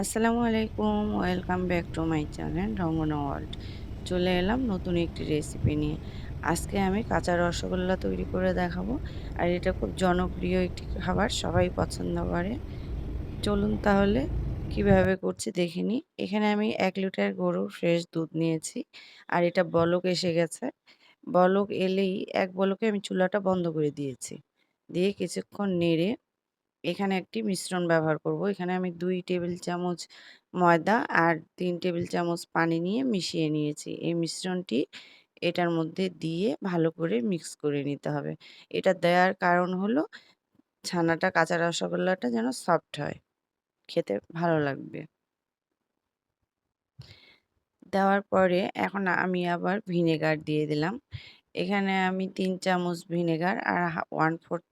আসসালামু আলাইকুম, welcome back to my channel Rangana world. চলে এলাম নতুন একটি রেসিপি নিয়ে। আজকে আমি কাঁচা রসগোল্লা তৈরি করে দেখাবো। আর এটা খুব জনপ্রিয় একটি খাবার, সবাই পছন্দ করে। চলুন তাহলে কীভাবে করছি দেখে নিই। এখানে আমি এক লিটার গরুর ফ্রেশ দুধ নিয়েছি, আর এটা বলক এসে গেছে। বলক এলেই এক বলকে আমি চুলাটা বন্ধ করে দিয়েছি। দিয়ে কিছুক্ষণ নেড়ে এখানে একটি মিশ্রণ ব্যবহার করব। এখানে আমি দুই টেবিল চামচ ময়দা আর তিন টেবিল চামচ পানি নিয়ে মিশিয়ে নিয়েছি। এই মিশ্রণটি এটার মধ্যে দিয়ে ভালো করে মিক্স করে নিতে হবে। এটা দেওয়ার কারণ হলো, ছানাটা, কাঁচা রসগোল্লাটা যেন সফট হয়। খেতে ভালো লাগবে। দেওয়ার পরে এখন আমি আবার ভিনেগার দিয়ে দিলাম। এখানে আমি তিন চামচ ভিনেগার আর ওয়ান ফোর্থ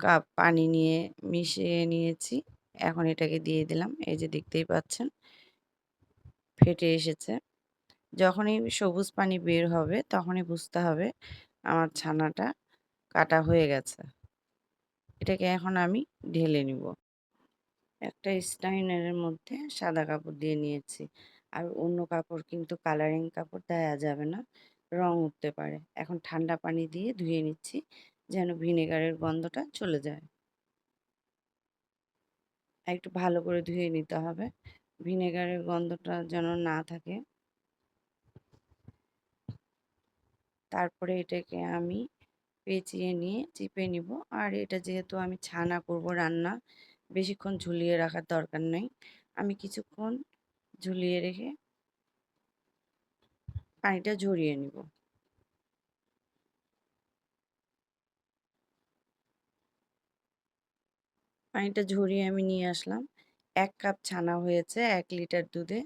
কাপ পানি নিয়ে মিশিয়ে নিয়েছি। এখন এটাকে দিয়ে দিলাম। এই যে দেখতেই পাচ্ছেন, ফেটে এসেছে। যখনই সবুজ পানি বের হবে, তখনই বুঝতে হবে আমার ছানাটা কাটা হয়ে গেছে। এটাকে এখন আমি ঢেলে নিব। একটা স্টাইনারের মধ্যে সাদা কাপড় দিয়ে নিয়েছি। আর অন্য কাপড় কিন্তু কালারিং কাপড় দেওয়া যাবে না, রং উঠতে পারে। এখন ঠান্ডা পানি দিয়ে ধুয়ে নিচ্ছি। যেন ভিনেগারের গন্ধটা চলে যায়। একটু ভালো করে ধুয়ে নিতে হবে। ভিনেগারের গন্ধটা যেন না থাকে। তারপরে এটাকে আমি পেঁচিয়ে নিয়ে চিপে নিব। আর এটা যেহেতু আমি ছানা করব রান্না, বেশিক্ষণ ঝুলিয়ে রাখার দরকার নেই। আমি কিছুক্ষণ ঝুলিয়ে রেখে পানিটা ঝরিয়ে নিব। পানিটা ঝরিয়ে আমি নিয়ে আসলাম। এক কাপ ছানা হয়েছে এক লিটার দুধে।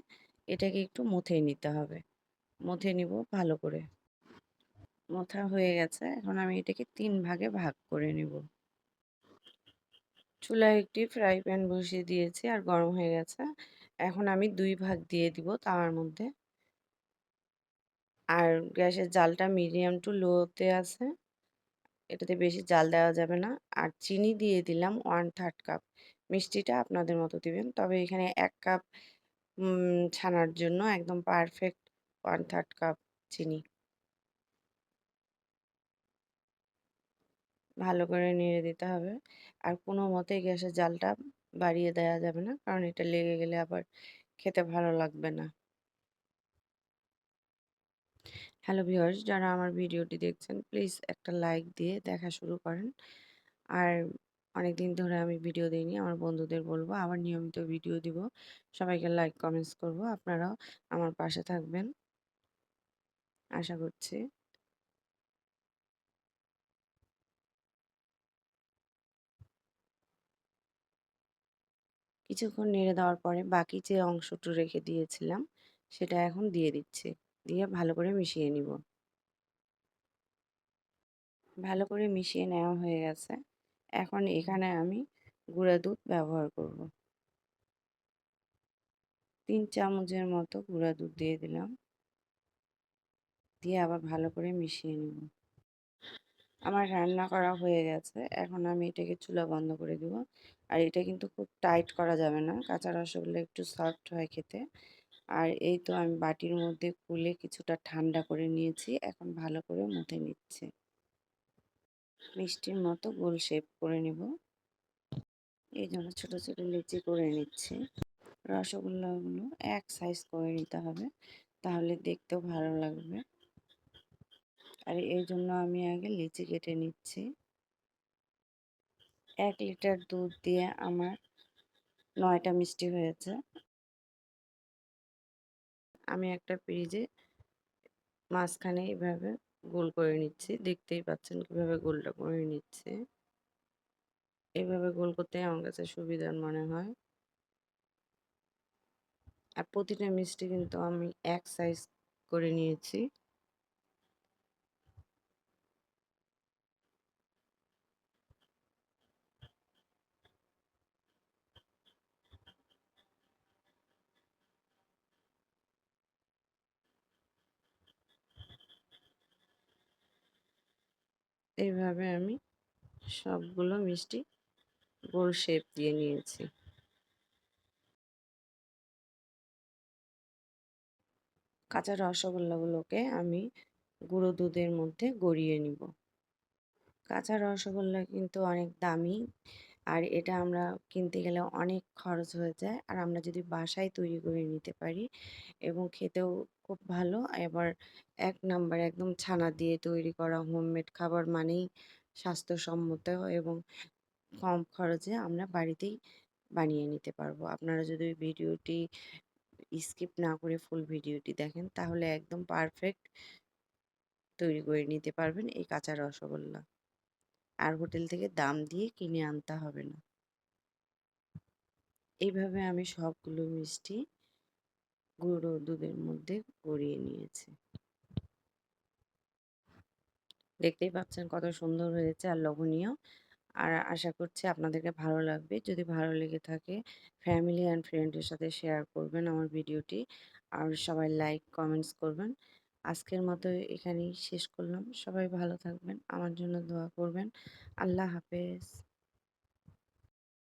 এটাকে একটু মুথে নিতে হবে। মুথে নিব ভালো করে। মোথা হয়ে গেছে। এখন আমি এটাকে তিন ভাগে ভাগ করে নিব। চুলায় একটি ফ্রাই প্যান বসিয়ে দিয়েছি আর গরম হয়ে গেছে। এখন আমি দুই ভাগ দিয়ে দিব তাওয়ার মধ্যে। আর গ্যাসের জালটা মিডিয়াম টু লোতে আছে। এটাতে বেশি জাল দেওয়া যাবে না। আর চিনি দিয়ে দিলাম ওয়ান থার্ড কাপ মিষ্টিটা আপনাদের মতো দিবেন। তবে এখানে এক কাপ ছানার জন্য একদম পারফেক্ট ওয়ান থার্ড কাপ চিনি। ভালো করে নেড়ে দিতে হবে। আর কোনো মতেই গ্যাসের জালটা বাড়িয়ে দেওয়া যাবে না। কারণ এটা লেগে গেলে আবার খেতে ভালো লাগবে না। হ্যালো ভিউয়ার্স, যারা আমার ভিডিওটি দেখছেন, প্লিজ একটা লাইক দিয়ে দেখা শুরু করেন। আর অনেক দিন ধরে আমি ভিডিও দিইনি, আমার বন্ধুদের বলব আবার নিয়মিত ভিডিও দিব। সবাইকে লাইক, কমেন্টস করব, আপনারাও আমার পাশে থাকবেন। আশা করছি কিছুক্ষণ নেড়ে দেওয়ার পরে বাকি যে অংশটু রেখে দিয়েছিলাম, সেটা এখন দিয়ে দিচ্ছি। দিয়ে ভালো করে মিশিয়ে নিব। ভালো করে মিশিয়ে নেওয়া হয়ে গেছে। এখন এখানে আমি গুঁড়া দুধ ব্যবহার করব। তিন চামচের মতো গুঁড়া দুধ দিয়ে দিলাম। দিয়ে আবার ভালো করে মিশিয়ে নেব। আমার রান্না করা হয়ে গেছে। এখন আমি এটাকে চুলা বন্ধ করে দেব। আর এটা কিন্তু খুব টাইট করা যাবে না। কাঁচা রসগোল্লা একটু সফট হয় খেতে। আর এই তো আমি বাটির মধ্যে খুলে কিছুটা ঠান্ডা করে নিয়েছি, এখন ভালো করে মুথে নিচ্ছে। মিষ্টির মতো গোল শেপ করে নেব। এই জন্য ছোটো ছোটো লিচি করে নিচ্ছি। রসগোল্লাগুলো এক সাইজ করে নিতে হবে, তাহলে দেখতেও ভালো লাগবে। আর এই জন্য আমি আগে লিচি কেটে নিচ্ছি। এক লিটার দুধ দিয়ে আমার নয়টা মিষ্টি হয়েছে। আমি একটা পেজে মাঝখানে এইভাবে গোল করে নিচ্ছি। দেখতেই পাচ্ছেন কীভাবে গোলটা করে নিচ্ছে। এভাবে গোল করতে আমার কাছে সুবিধার মনে হয়। আর প্রতিটা মিষ্টি কিন্তু আমি এক সাইজ করে নিয়েছি। এইভাবে আমি সবগুলো মিষ্টি গোল শেপ দিয়ে নিয়েছি। কাঁচা রসগোল্লাগুলোকে আমি গুঁড়ো দুধের মধ্যে গড়িয়ে নিব। কাঁচা রসগোল্লা কিন্তু অনেক দামি। আর এটা আমরা কিনতে গেলে অনেক খরচ হয়ে যায়। আর আমরা যদি বাসায় তৈরি করে নিতে পারি এবং খেতেও খুব ভালো এবার এক নাম্বার একদম ছানা দিয়ে তৈরি করা হোমমেড খাবার মানেই স্বাস্থ্যসম্মত এবং কম খরচে আমরা বাড়িতেই বানিয়ে নিতে পারব। আপনারা যদি ভিডিওটি স্কিপ না করে ফুল ভিডিওটি দেখেন, তাহলে একদম পারফেক্ট তৈরি করে নিতে পারবেন এই কাঁচা রসগোল্লা। আর হোটেল থেকে দাম দিয়ে কিনে আনতে হবে না। এইভাবে আমি সবগুলো মিষ্টি গুঁড়ো দুধের মধ্যে গড়িয়ে নিয়েছি। দেখতেই পাচ্ছেন কত সুন্দর হয়েছে আর লোভনীয়। আর আশা করছি আপনাদেরকে ভালো লাগবে। যদি ভালো লেগে থাকে ফ্যামিলি অ্যান্ড ফ্রেন্ডের সাথে শেয়ার করবেন আমার ভিডিওটি। আর সবাই লাইক কমেন্টস করবেন। আজকের মতো এখানেই শেষ করলাম। সবাই ভালো থাকবেন। আমার জন্য দোয়া করবেন। আল্লাহ হাফেজ।